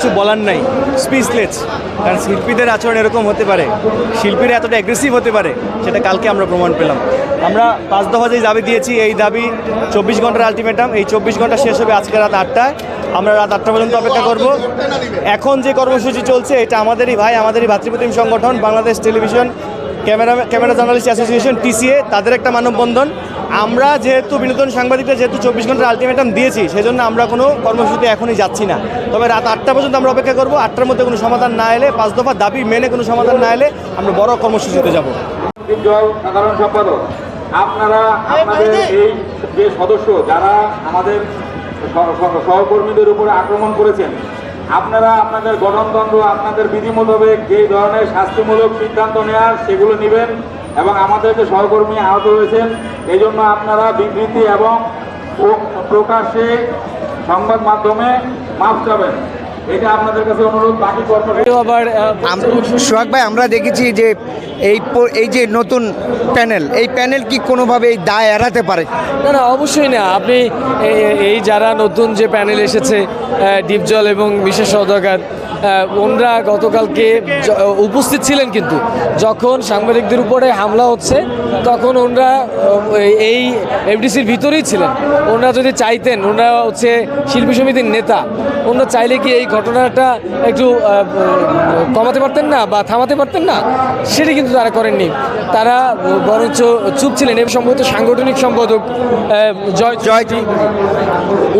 কিছু বলার নাই। স্পিচলেস কারণ শিল্পীদের আচরণ এরকম হতে পারে। শিল্পীরা এতটা অ্যাগ্রেসিভ হতে পারে, সেটা কালকে আমরা প্রমাণ পেলাম। আমরা পাঁচ দফা যে দাবি দিয়েছি, এই দাবি চব্বিশ ঘণ্টার আলটিমেটাম এই চব্বিশ ঘণ্টা শেষ হবে আজকে রাত আটটায়। আমরা রাত আটটা পর্যন্ত অপেক্ষা করব। এখন যে কর্মসূচি চলছে এটা আমাদেরই ভাই আমাদেরই ভাতৃপ্রতিম সংগঠন Bangladesh television camera camera journalist association TCA তাদের একটা মানববন্ধন। আমরা যেহেতু বিনোদন সাংবাদিকরা যেহেতু চব্বিশ ঘণ্টার আলটিমেটাম দিয়েছি সেজন্য আমরা কোনো কর্মসূচিতে এখনই যাচ্ছি না। তবে রাত আটটা পর্যন্ত আমরা অপেক্ষা করব আটটার মধ্যে কোনো সমাধান না এলে পাঁচ দফা দাবি মেনে কোনো সমাধান না এলে আমরা বড় কর্মসূচিতে যাব। সাধারণ সম্পাদক আপনারা আপনাদের এই যে সদস্য যারা আমাদের সহকর্মীদের উপরে আক্রমণ করেছেন। আপনারা আপনাদের গঠনতন্ত্র, আপনাদের বিধি মোতাবেক যেই ধরনের শাস্তিমূলক সিদ্ধান্ত নেওয়ার সেগুলো নেবেন এবং আমাদের যে সহকর্মী আহত হয়েছেন। এই জন্য আপনারা বিবৃতি এবং প্রকাশে প্রকাশ্যে সংবাদ মাধ্যমে মাফ চাবেন। এটা আপনাদের কাছে অনুরোধ বাকি কর্মসূচি কেউ আবার সোহাগ ভাই আমরা দেখেছি যে এই এই যে নতুন প্যানেল এই প্যানেল কি কোনোভাবে এই দায় এড়াতে পারে? না না অবশ্যই না। আপনি এই যারা নতুন যে প্যানেল এসেছে ডিপজল এবং বিশেষ সদরকার ওনরা গতকালকে উপস্থিত ছিলেন কিন্তু। যখন সাংবাদিকদের উপরে হামলা হচ্ছে তখন ওনরা এই এফডিসির ভিতরেই ছিলেন। ওনারা যদি চাইতেন ওনারা হচ্ছে শিল্পী সমিতির নেতা ওনারা চাইলে কি এই ঘটনাটা একটু কমাতে পারতেন না বা থামাতে পারতেন না? সেটি কিন্তু তারা করেননি। তারা বরঞ্চ চুপ ছিলেন। এবং সম্ভবত সাংগঠনিক সম্পাদক জয় জয়টি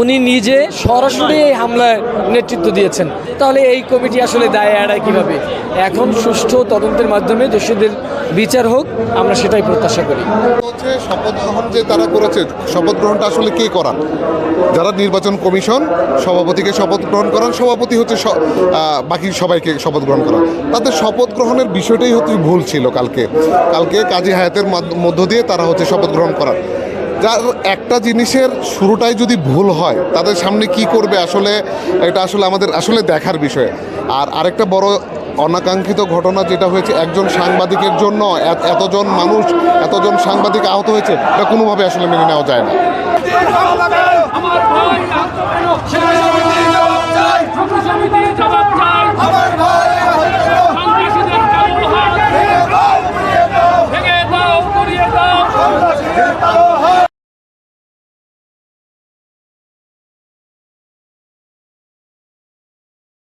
উনি নিজে সরাসরি এই হামলায় নেতৃত্ব দিয়েছেন। তাহলে এই কমিটি আসলে দায় এড়ায় কীভাবে? এখন সুষ্ঠু তদন্তের মাধ্যমে দোষীদের বিচার হোক, আমরা সেটাই প্রত্যাশা করি। শপথ গ্রহণ যে তারা করেছে, শপথ গ্রহণটা আসলে কে করান? যারা নির্বাচন কমিশন, সভাপতিকে শপথ গ্রহণ করান, সভাপতি হচ্ছে বাকি সবাইকে শপথ গ্রহণ করান। তাদের শপথ গ্রহণের বিষয়টাই হচ্ছে ভুল ছিল কালকে। কালকে কাজী হায়াতের মধ্য দিয়ে তারা হচ্ছে শপথ গ্রহণ করান। যার একটা জিনিসের শুরুটাই যদি ভুল হয় তাদের সামনে কি করবে আসলে এটা আসলে আমাদের আসলে দেখার বিষয় আর আরেকটা বড় অনাকাঙ্ক্ষিত ঘটনা যেটা হয়েছে একজন সাংবাদিকের জন্য এত- এতজন মানুষ এতজন সাংবাদিক আহত হয়েছে এটা কোনোভাবে আসলে মেনে নেওয়া যায় না আমার